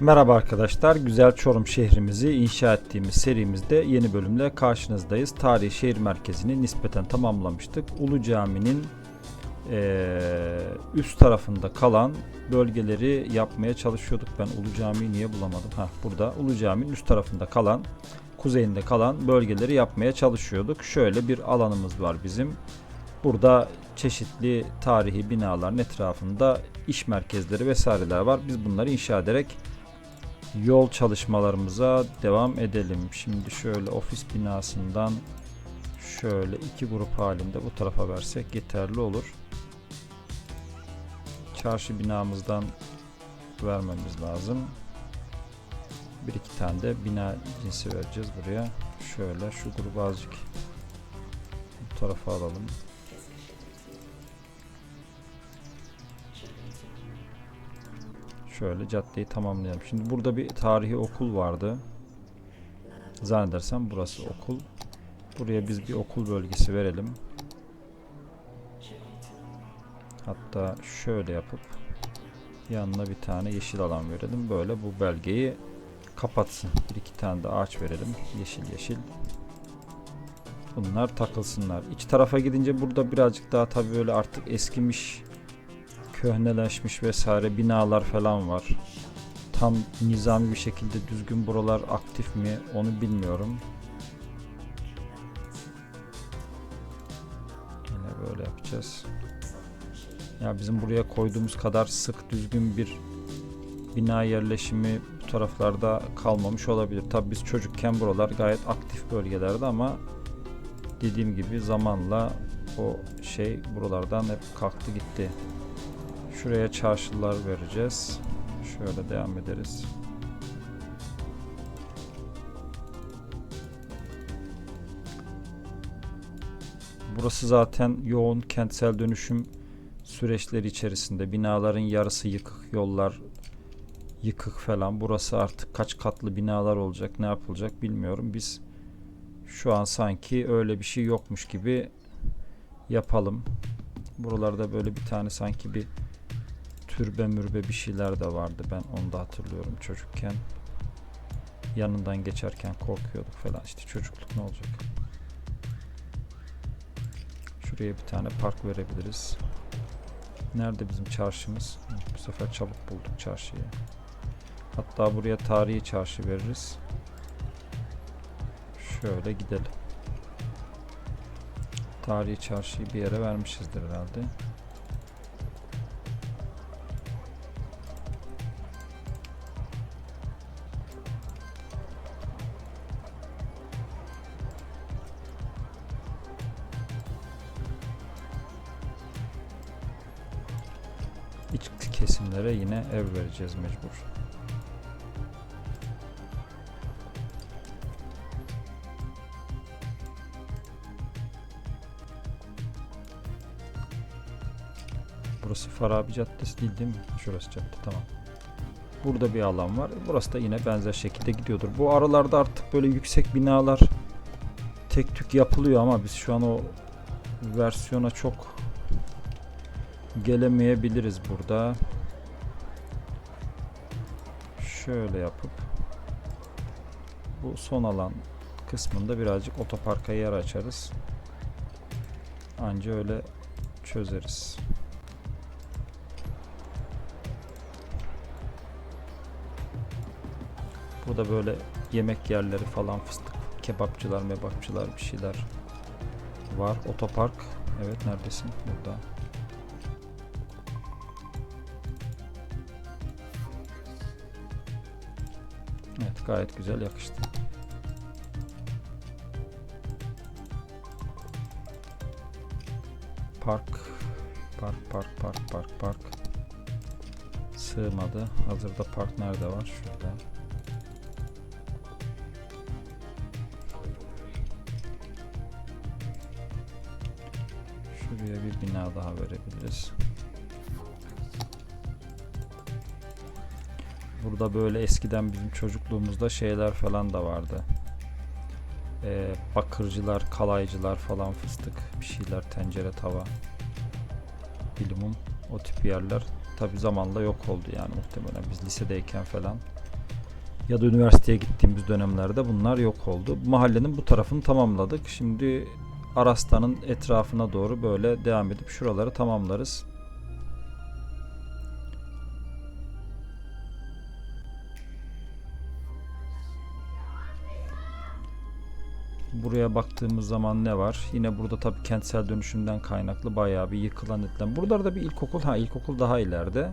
Merhaba arkadaşlar, güzel Çorum şehrimizi inşa ettiğimiz serimizde yeni bölümle karşınızdayız. Tarihi şehir merkezini nispeten tamamlamıştık. Ulu Cami'nin eee, üst tarafında kalan bölgeleri yapmaya çalışıyorduk. Ben Ulu Cami'yi niye bulamadım? Ha burada Ulu Cami'nin üst tarafında kalan, kuzeyinde kalan bölgeleri yapmaya çalışıyorduk. Şöyle bir alanımız var bizim. Burada çeşitli tarihi binaların etrafında iş merkezleri vesaireler var. Biz bunları inşa ederek yol çalışmalarımıza devam edelim. Şimdi şöyle ofis binasından şöyle iki grup halinde bu tarafa versek yeterli olur. Çarşı binamızdan vermemiz lazım. Bir iki tane de bina cinsi vereceğiz buraya. Şöyle şu grubu azıcık bu tarafa alalım. Şöyle caddeyi tamamlayalım. Şimdi burada bir tarihi okul vardı. Zannedersem burası okul. Buraya biz bir okul bölgesi verelim. Hatta şöyle yapıp yanına bir tane yeşil alan verelim. Böyle bu belgeyi kapatsın. Bir iki tane de ağaç verelim. Yeşil yeşil. Bunlar takılsınlar. İç tarafa gidince burada birazcık daha tabii böyle artık eskimiş köhneleşmiş vesaire binalar falan var. Tam nizami bir şekilde düzgün buralar aktif mi onu bilmiyorum. Yine böyle yapacağız. Ya bizim buraya koyduğumuz kadar sık düzgün bir bina yerleşimi bu taraflarda kalmamış olabilir. Tabii biz çocukken buralar gayet aktif bölgelerdi ama dediğim gibi zamanla o şey buralardan hep kalktı gitti. Şuraya çarşılar vereceğiz. Şöyle devam ederiz. Burası zaten yoğun kentsel dönüşüm süreçleri içerisinde. Binaların yarısı yıkık, yollar yıkık falan. Burası artık kaç katlı binalar olacak, ne yapılacak bilmiyorum. Biz şu an sanki öyle bir şey yokmuş gibi yapalım. Buralarda böyle bir tane sanki bir türbe mürbe bir şeyler de vardı. Ben onu da hatırlıyorum çocukken. Yanından geçerken korkuyorduk falan. İşte çocukluk ne olacak? Şuraya bir tane park verebiliriz. Nerede bizim çarşımız? Bu sefer çabuk bulduk çarşıyı. Hatta buraya tarihi çarşı veririz. Şöyle gidelim. Tarihi çarşıyı bir yere vermişizdir herhalde. İç kesimlere yine ev vereceğiz mecbur. Burası Farabi Caddesi değil değil mi? Şurası cadde tamam. Burada bir alan var. Burası da yine benzer şekilde gidiyordur. Bu aralarda artık böyle yüksek binalar tek tük yapılıyor ama biz şu an o versiyona çok gelemeyebiliriz burada. Şöyle yapıp bu son alan kısmında birazcık otoparka yer açarız. Anca öyle çözeriz. Burada böyle yemek yerleri falan fıstık kebapçılar mebapçılar bir şeyler var. Otopark. Evet neredesin? Burada. Gayet güzel yakıştı. Park. Park park park park park. Sığmadı. Hazırda park nerede var? Şurada. Şuraya bir bina daha verebiliriz. Burada böyle eskiden bizim çocukluğumuzda şeyler falan da vardı. Ee, bakırcılar, kalaycılar falan fıstık bir şeyler, tencere, tava, bilimum o tip yerler tabi zamanla yok oldu yani muhtemelen biz lisedeyken falan ya da üniversiteye gittiğimiz dönemlerde bunlar yok oldu. Mahallenin bu tarafını tamamladık. Şimdi Aras'tanın etrafına doğru böyle devam edip şuraları tamamlarız. Baktığımız zaman ne var? Yine burada tabii kentsel dönüşümden kaynaklı bayağı bir yıkılan edilen. Buralarda bir ilkokul, ha ilkokul daha ileride.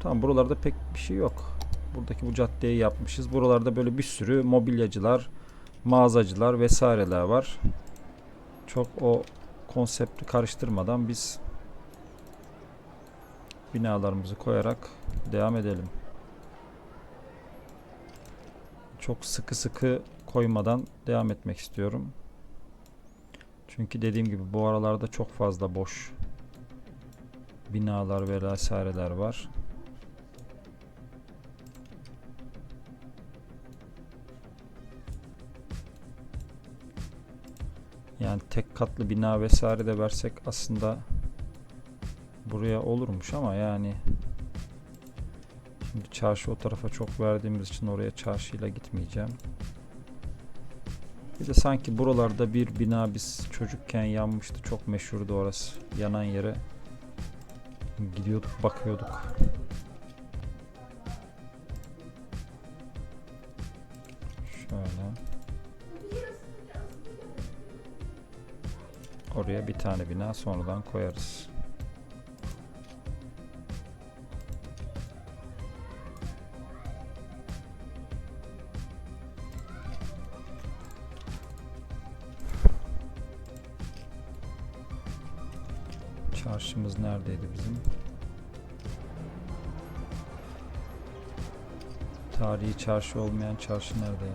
Tamam buralarda pek bir şey yok. Buradaki bu caddeyi yapmışız. Buralarda böyle bir sürü mobilyacılar, mağazacılar vesaireler var. Çok o konsepti karıştırmadan biz binalarımızı koyarak devam edelim. Çok sıkı sıkı koymadan devam etmek istiyorum. Çünkü dediğim gibi bu aralarda çok fazla boş binalar ve vesaireler var. Yani tek katlı bina vesaire de versek aslında buraya olurmuş ama yani şimdi çarşı o tarafa çok verdiğimiz için oraya çarşıyla gitmeyeceğim. Bir de sanki buralarda bir bina biz çocukken yanmıştı. Çok meşhurdu orası. Yanan yere gidiyorduk bakıyorduk. Şöyle. Oraya bir tane bina sonradan koyarız. Neredeydi bizim? Tarihi çarşı olmayan çarşı nerede ya?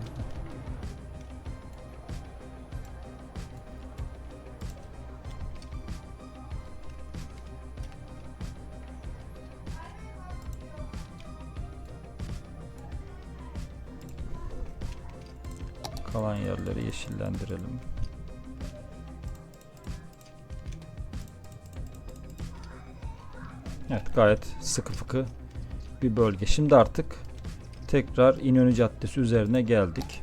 Kalan yerleri yeşillendirelim. Gayet sıkı fıkı bir bölge. Şimdi artık tekrar İnönü Caddesi üzerine geldik.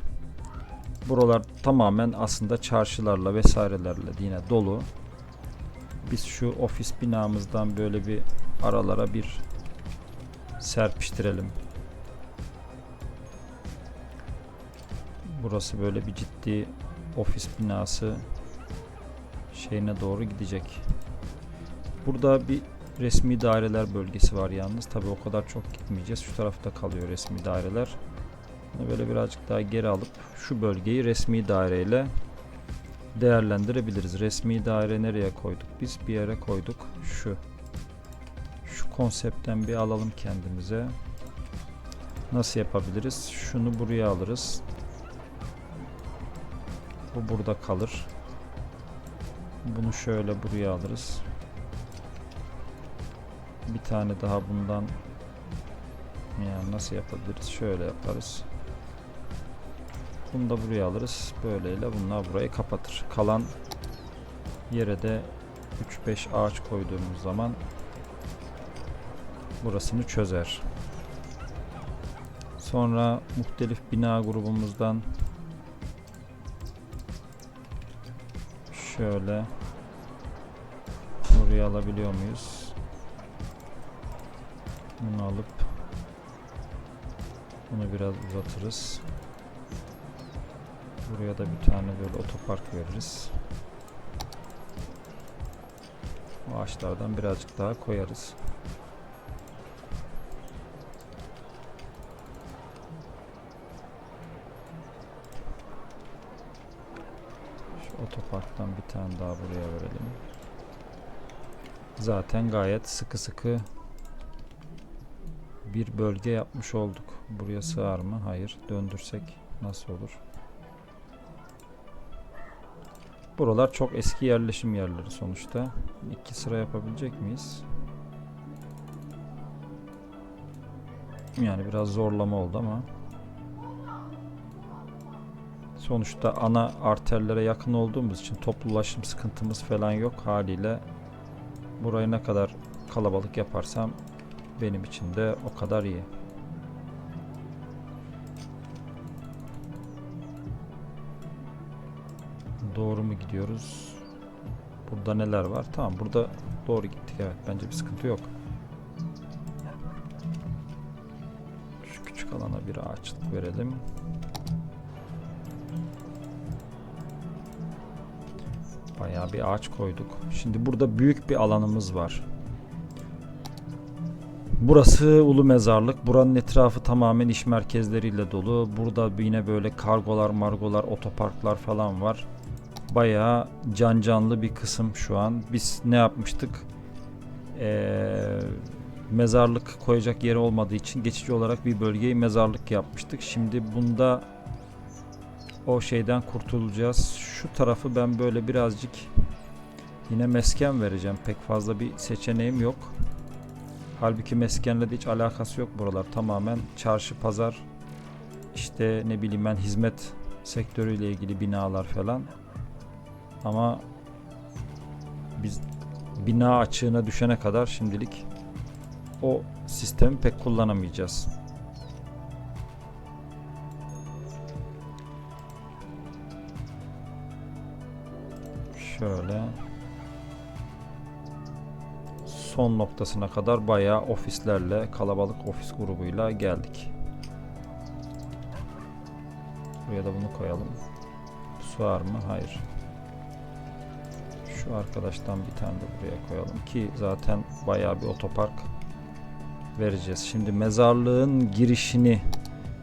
Buralar tamamen aslında çarşılarla vesairelerle yine dolu. Biz şu ofis binamızdan böyle bir aralara bir serpiştirelim. Burası böyle bir ciddi ofis binası şeyine doğru gidecek. Burada bir resmi daireler bölgesi var yalnız. Tabi o kadar çok gitmeyeceğiz. Şu tarafta kalıyor resmi daireler. Böyle birazcık daha geri alıp şu bölgeyi resmi daireyle değerlendirebiliriz. Resmi daire nereye koyduk? Biz bir yere koyduk. Şu. Şu konseptten bir alalım kendimize. Nasıl yapabiliriz? Şunu buraya alırız. Bu burada kalır. Bunu şöyle buraya alırız. Bir tane daha bundan yani nasıl yapabiliriz? Şöyle yaparız. Bunu da buraya alırız. Böyleyle bunlar burayı kapatır. Kalan yere de 3-5 ağaç koyduğumuz zaman burasını çözer. Sonra muhtelif bina grubumuzdan şöyle buraya alabiliyor muyuz? Bunu alıp bunu biraz uzatırız. Buraya da bir tane böyle otopark veririz. Bu ağaçlardan birazcık daha koyarız. Şu otoparktan bir tane daha buraya verelim. Zaten gayet sıkı sıkı bir bölge yapmış olduk. Buraya sığar mı? Hayır. Döndürsek nasıl olur? Buralar çok eski yerleşim yerleri sonuçta. İki sıra yapabilecek miyiz? Yani biraz zorlama oldu ama sonuçta ana arterlere yakın olduğumuz için toplu ulaşım sıkıntımız falan yok haliyle burayı ne kadar kalabalık yaparsam benim için de o kadar iyi. Doğru mu gidiyoruz? Burada neler var? Tamam burada doğru gittik evet bence bir sıkıntı yok. Şu küçük alana bir ağaçlık verelim. Bayağı bir ağaç koyduk. Şimdi burada büyük bir alanımız var. Burası Ulu Mezarlık. Buranın etrafı tamamen iş merkezleriyle dolu. Burada yine böyle kargolar, margolar, otoparklar falan var. Bayağı can canlı bir kısım şu an. Biz ne yapmıştık? Ee, mezarlık koyacak yeri olmadığı için geçici olarak bir bölgeyi mezarlık yapmıştık. Şimdi bunda o şeyden kurtulacağız. Şu tarafı ben böyle birazcık yine mesken vereceğim. Pek fazla bir seçeneğim yok. Halbuki meskenle de hiç alakası yok buralar. Tamamen çarşı, pazar, işte ne bileyim ben hizmet sektörüyle ilgili binalar falan. Ama biz bina açığına düşene kadar şimdilik o sistemi pek kullanamayacağız. Şöyle son noktasına kadar bayağı ofislerle, kalabalık ofis grubuyla geldik. Buraya da bunu koyalım. Sığar mı? Hayır. Şu arkadaştan bir tane de buraya koyalım ki zaten bayağı bir otopark vereceğiz. Şimdi mezarlığın girişini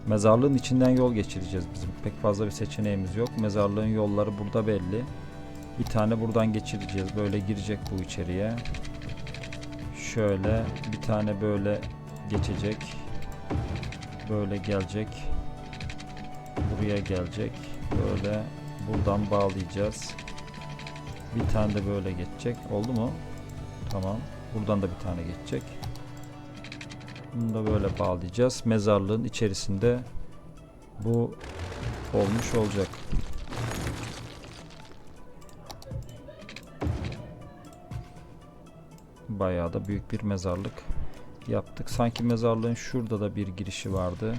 mezarlığın içinden yol geçireceğiz bizim. Pek fazla bir seçeneğimiz yok. Mezarlığın yolları burada belli. Bir tane buradan geçireceğiz. Böyle girecek bu içeriye. Şöyle bir tane böyle geçecek. Böyle gelecek. Buraya gelecek. Böyle buradan bağlayacağız. Bir tane de böyle geçecek. Oldu mu? Tamam. Buradan da bir tane geçecek. Bunu da böyle bağlayacağız. Mezarlığın içerisinde bu olmuş olacak. Bayağı da büyük bir mezarlık yaptık. Sanki mezarlığın şurada da bir girişi vardı.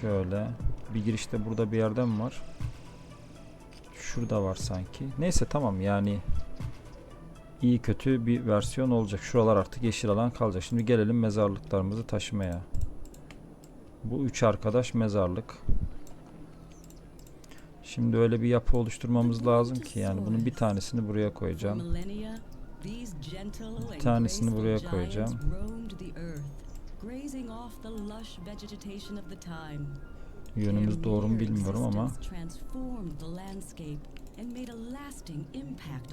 Şöyle. Bir girişte burada bir yerde mi var? Şurada var sanki. Neyse tamam yani iyi kötü bir versiyon olacak. Şuralar artık yeşil alan kalacak. Şimdi gelelim mezarlıklarımızı taşımaya. Bu üç arkadaş mezarlık. Şimdi öyle bir yapı oluşturmamız lazım ki yani bunun bir tanesini buraya koyacağım. Bir tanesini buraya koyacağım. Yönümüz doğru mu bilmiyorum ama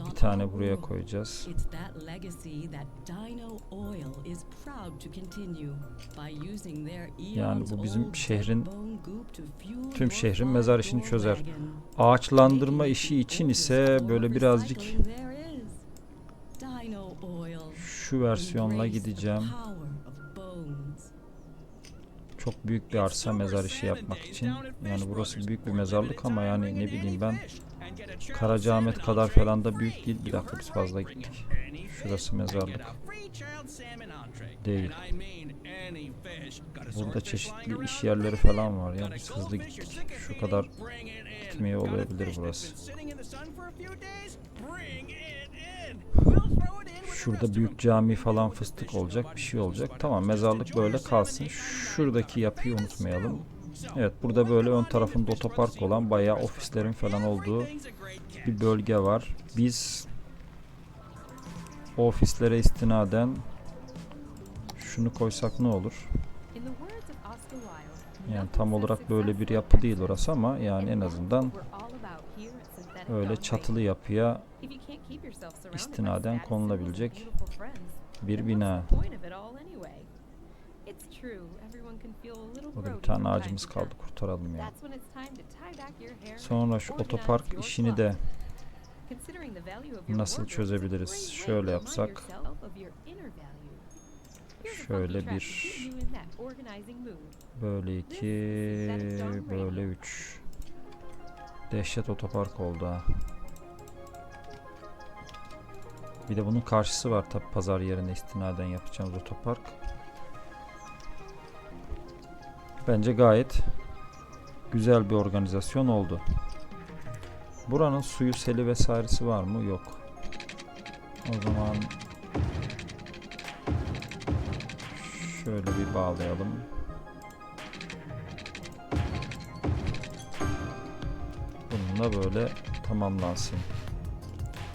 bir tane buraya koyacağız. It's that legacy that Dino Oil is proud to continue by using their Yani bu bizim şehrin- tüm şehrin mezar işini çözer. Ağaçlandırma işi için ise böyle birazcık şu versiyonla gideceğim. Çok büyük bir arsa mezar işi yapmak için. Yani burası büyük bir mezarlık ama yani ne bileyim ben Karacaahmet kadar falan da büyük değil. Bir dakika biz fazla gittik. Şurası mezarlık. Değil. Burada çeşitli iş yerleri falan var ya. Biz hızlı gittik. Şu kadar gitmeye olabilir burası. Şurada büyük cami falan fıstık olacak. Bir şey olacak. Tamam mezarlık böyle kalsın. Şuradaki yapıyı unutmayalım. Evet burada böyle ön tarafında otopark olan bayağı ofislerin falan olduğu bir bölge var. Biz ofislere istinaden şunu koysak ne olur? Yani tam olarak böyle bir yapı değil orası ama yani en azından öyle çatılı yapıya istinaden konulabilecek bir bina. Burada bir tane ağacımız kaldı kurtaralım ya. Sonra şu otopark işini de nasıl çözebiliriz? Şöyle yapsak. Şöyle bir böyle iki böyle üç. Dehşet otopark oldu ha. Bir de bunun karşısı var tabi pazar yerine istinaden yapacağımız otopark. Bence gayet Güzel bir organizasyon oldu. Buranın suyu seli vesairesi var mı? Yok. O zaman şöyle bir bağlayalım. Bununla böyle tamamlansın.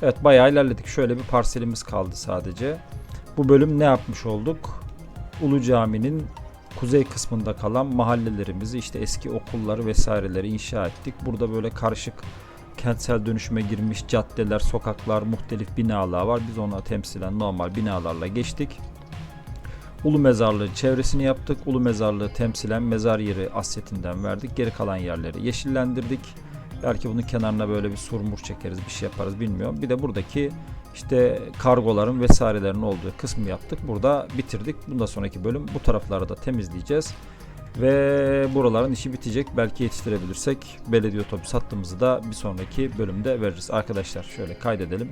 Evet bayağı ilerledik. Şöyle bir parselimiz kaldı sadece. Bu bölüm ne yapmış olduk? Ulu Cami'nin kuzey kısmında kalan mahallelerimizi işte eski okulları vesaireleri inşa ettik. Burada böyle karışık kentsel dönüşüme girmiş caddeler, sokaklar, muhtelif binalar var. Biz ona temsilen normal binalarla geçtik. Ulu Mezarlığı çevresini yaptık. Ulu Mezarlığı temsilen mezar yeri asyetinden verdik. Geri kalan yerleri yeşillendirdik. Belki bunun kenarına böyle bir surmur çekeriz, bir şey yaparız bilmiyorum. Bir de buradaki işte kargoların vesairelerin olduğu kısmı yaptık. Burada bitirdik. Bundan sonraki bölüm bu tarafları da temizleyeceğiz. Ve buraların işi bitecek. Belki yetiştirebilirsek belediye otobüs hattımızı da bir sonraki bölümde veririz. Arkadaşlar şöyle kaydedelim.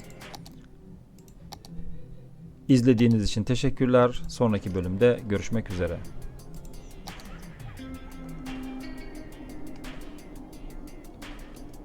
İzlediğiniz için teşekkürler. Sonraki bölümde görüşmek üzere.